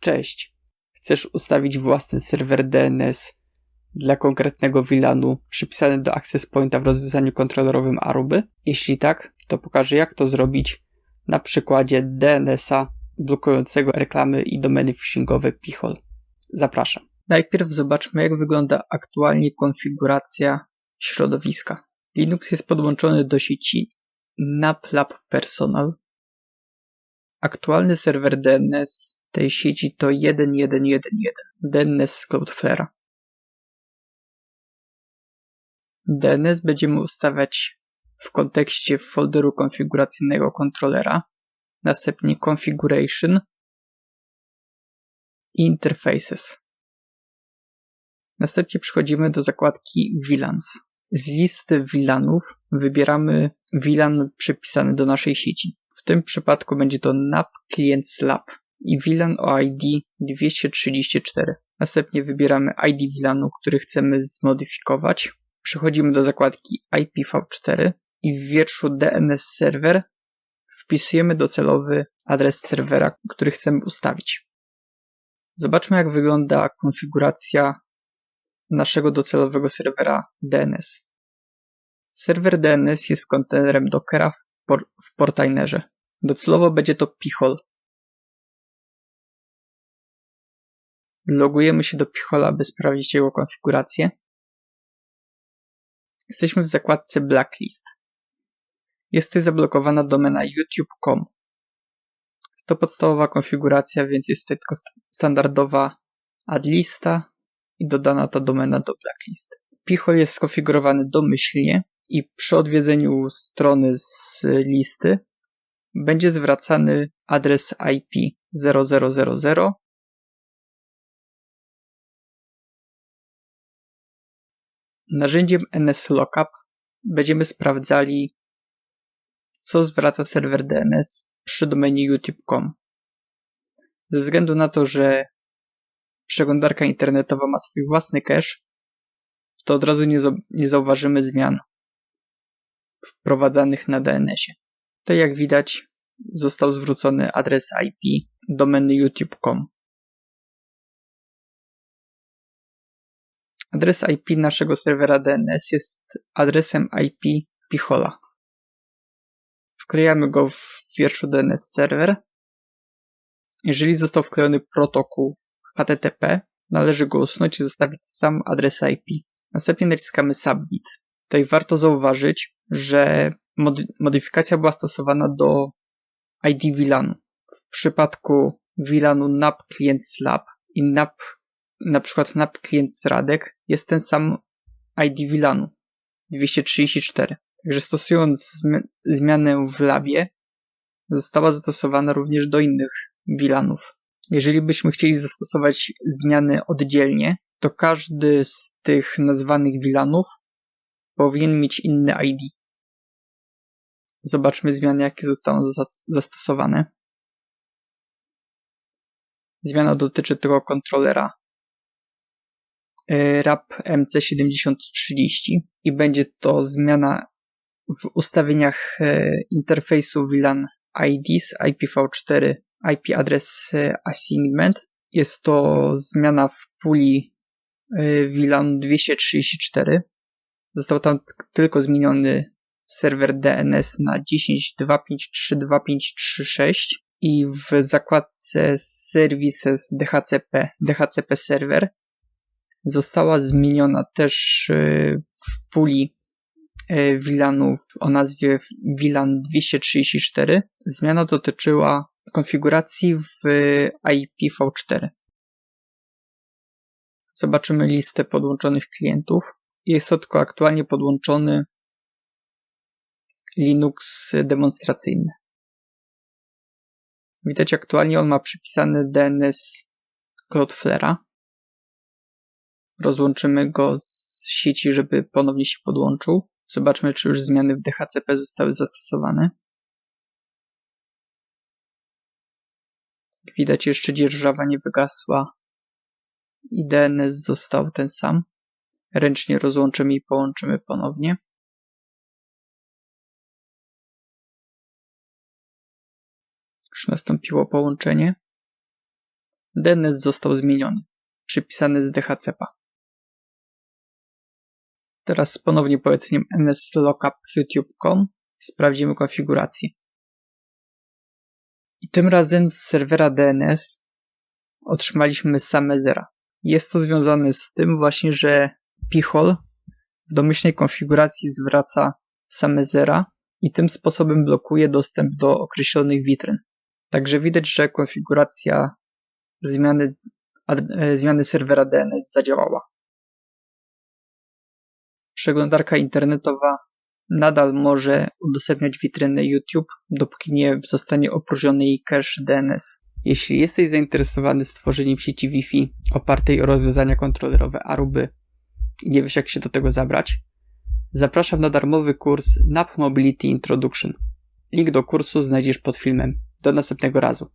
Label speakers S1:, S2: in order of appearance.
S1: Cześć. Chcesz ustawić własny serwer DNS dla konkretnego VLANu przypisany do access pointa w rozwiązaniu kontrolerowym Aruby? Jeśli tak, to pokażę jak to zrobić na przykładzie DNS-a blokującego reklamy i domeny phishingowe Pichol. Zapraszam. Najpierw zobaczmy jak wygląda aktualnie konfiguracja środowiska. Linux jest podłączony do sieci NAPLAB Personal. Aktualny serwer DNS tej sieci to 1111 DNS z Cloudflare'a. DNS będziemy ustawiać w kontekście folderu konfiguracyjnego kontrolera, następnie Configuration i Interfaces. Następnie przechodzimy do zakładki VLANs. Z listy VLANów wybieramy VLAN przypisany do naszej sieci. W tym przypadku będzie to NAP Client Lab i VLAN o ID 234. Następnie wybieramy ID VLANu, który chcemy zmodyfikować. Przechodzimy do zakładki IPv4 i w wierszu DNS Server wpisujemy docelowy adres serwera, który chcemy ustawić. Zobaczmy jak wygląda konfiguracja naszego docelowego serwera DNS. Serwer DNS jest kontenerem Dockera w, por w portainerze. Docelowo będzie to Pichol. Logujemy się do Pichola, by sprawdzić jego konfigurację. Jesteśmy w zakładce Blacklist. Jest tutaj zablokowana domena youtube.com. Jest to podstawowa konfiguracja, więc jest tutaj tylko standardowa adlista i dodana ta domena do blacklist. Pichol jest skonfigurowany domyślnie i przy odwiedzeniu strony z listy będzie zwracany adres IP 0000 Narzędziem NSLookup będziemy sprawdzali, co zwraca serwer DNS przy domenie youtube.com. Ze względu na to, że przeglądarka internetowa ma swój własny cache, to od razu nie, nie zauważymy zmian wprowadzanych na DNS-ie. To jak widać został zwrócony adres IP domeny youtube.com. Adres IP naszego serwera DNS jest adresem IP Pichola. Wklejamy go w wierszu DNS server. Jeżeli został wklejony protokół HTTP, należy go usunąć i zostawić sam adres IP. Następnie naciskamy Submit. Tutaj warto zauważyć, że modyfikacja była stosowana do ID VLANu. W przypadku VLANu NAP Client Slab i NAP, na przykład NAP Client Radek jest ten sam ID VLANu 234. Także stosując zmianę w labie, została zastosowana również do innych VLANów. Jeżeli byśmy chcieli zastosować zmiany oddzielnie, to każdy z tych nazwanych VLANów powinien mieć inny ID. Zobaczmy zmiany, jakie zostaną zastosowane. Zmiana dotyczy tego kontrolera RAP MC7030 i będzie to zmiana w ustawieniach e, interfejsu VLAN IDs IPv4 IP Address Assignment. Jest to zmiana w puli VLAN 234. Został tam tylko zmieniony serwer DNS na 10.253.2.5.3.6 i w zakładce Services DHCP, DHCP Server została zmieniona też w puli VLANów o nazwie VLAN 234. Zmiana dotyczyła konfiguracji w IPv4. Zobaczymy listę podłączonych klientów. Jest tylko aktualnie podłączony Linux demonstracyjny. Widać aktualnie on ma przypisany DNS Cloudflare'a. Rozłączymy go z sieci, żeby ponownie się podłączył. Zobaczmy, czy już zmiany w DHCP zostały zastosowane. Widać jeszcze dzierżawa nie wygasła i DNS został ten sam. Ręcznie rozłączymy i połączymy ponownie. Już nastąpiło połączenie. DNS został zmieniony, przypisany z DHCP. Teraz ponownie poleceniem nslookup.youtube.com sprawdzimy konfigurację. I tym razem z serwera DNS otrzymaliśmy same zera. Jest to związane z tym właśnie, że Pichol w domyślnej konfiguracji zwraca same zera i tym sposobem blokuje dostęp do określonych witryn. Także widać, że konfiguracja zmiany, e, zmiany serwera DNS zadziałała. Przeglądarka internetowa nadal może udostępniać witrynę YouTube, dopóki nie zostanie opróżniony jej cache DNS. Jeśli jesteś zainteresowany stworzeniem sieci Wi-Fi opartej o rozwiązania kontrolerowe Aruby i nie wiesz jak się do tego zabrać, zapraszam na darmowy kurs NAP Mobility Introduction. Link do kursu znajdziesz pod filmem. Do następnego razu.